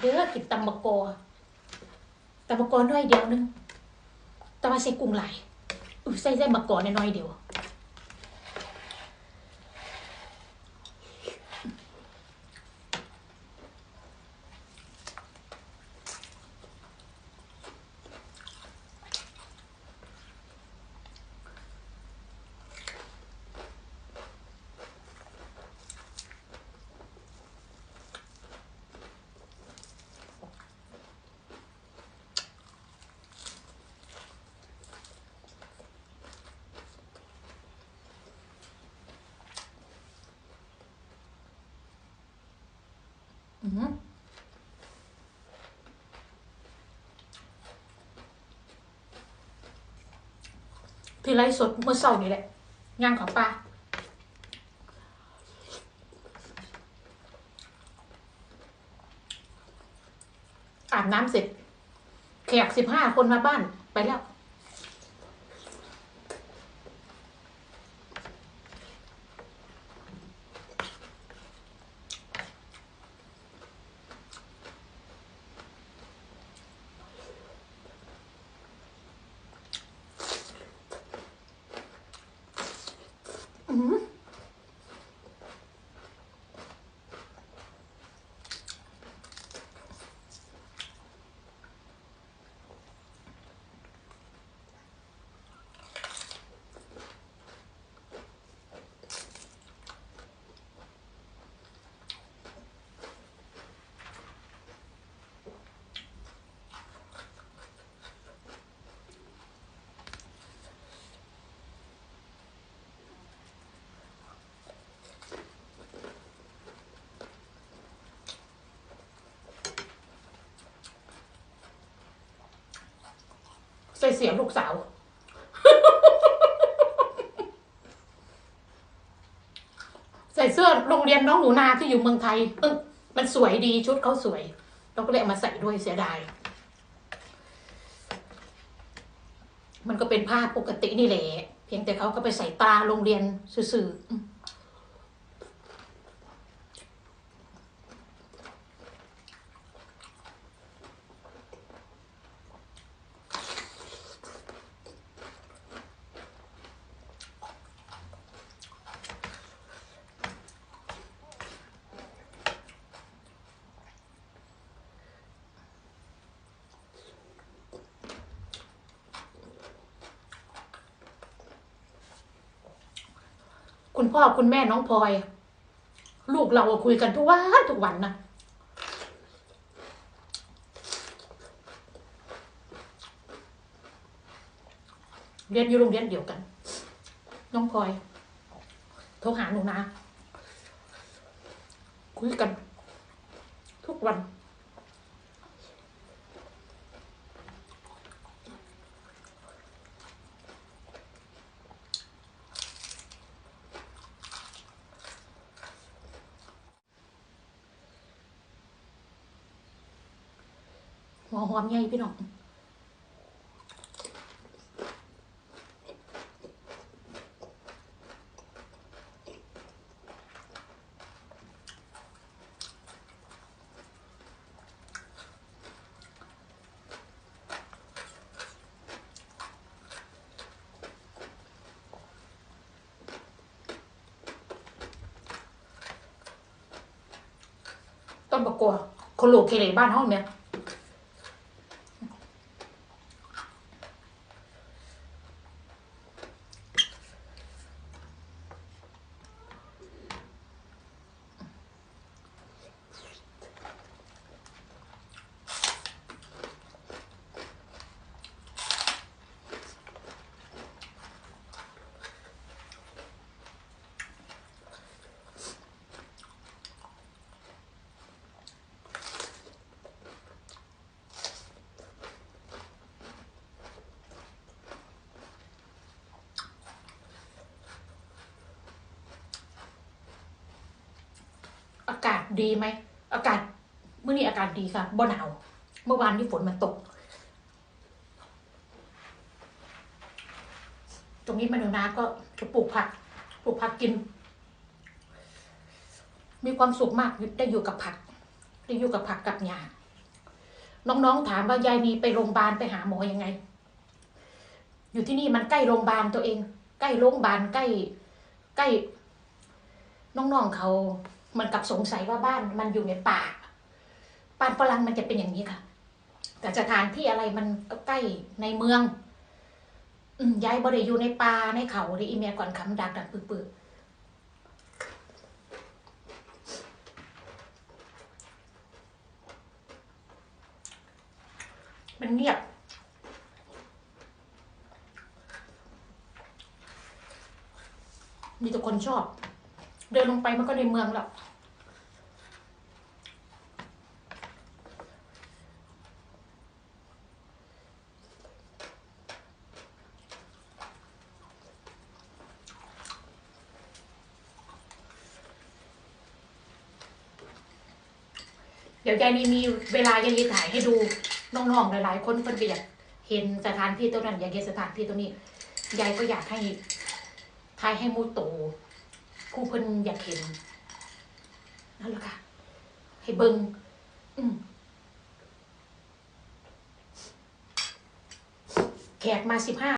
เด้อกินตำมะกอตำมะกอน้อยเดียวนึงแต่ว่าใส่กุ้งหลายอุ้ยใส่ใส่มะกอน้อยเดียว ที่ไลฟ์สดเมื่อเช้านี่แหละย่างของป้าอาบน้ำเสร็จ แขกสิบห้าคนมาบ้านไปแล้ว อื เสียงลูกสาว ใส่เสื้อโรงเรียนน้องหนูนาที่อยู่เมืองไทยเออมันสวยดีชุดเขาสวย เราก็เลยเอามาใส่ด้วยเสียดาย มันก็เป็นผ้าปกตินี่แหละ เพียงแต่เขาก็ไปใส่ตาโรงเรียนสื่อๆ คุณพ่อคุณแม่น้องพลอย ลูกเราคุยกันทุกวันทุกวันนะเรียนอยู่โรงเรียนเดียวกัน น้องพลอยโทรหาหนูนะ คุยกัน ทุกวัน หัวหอมใหญ่พี่น้องต้นประกัวคโลเคเลบ้านห้องเนี่ย อากาศดีไหม อากาศเมื่อนี้อากาศดีค่ะบ่หนาว เมื่อวานที่ฝนมันตก ตรงนี้มันหนูนาก็จะปลูกผัก ปลูกผักกิน มีความสุขมากได้อยู่กับผัก ได้อยู่กับผักกับหญ้าน้องๆถามว่ายายนีไปโรงพยาบาลไปหาหมอยังไง อยู่ที่นี่มันใกล้โรงพยาบาลตัวเอง ใกล้โรงพยาบาลใกล้ ใกล้น้องๆเขา มันกับสงสัยว่าบ้านมันอยู่ในป่าบ้านฝรั่งมันจะเป็นอย่างนี้ค่ะแต่สถานที่อะไรมันก็ใกล้ในเมืองอืมยายบ่ได้อยู่ในป่าในเขาได้อีเมียก่อนคำดักดักปื้อมันเงียบ มีแต่คนชอบ เดินลงไปมันก็ในเมืองแล้ว ดี๋ยวยายนีมีเวลายายนีถ่ายให้ดูน้องๆหลาย ๆ คนเพิ่นก็อยากเห็นสถานที่ตรงนั้นอยากเห็นสถานที่ตรงนี้ยายก็อยากให้ถ่ายให้มูโตผู้เพิ่นอยากเห็นนั่นแหละค่ะ ให้เบิงอืมแขกมาสิบห้า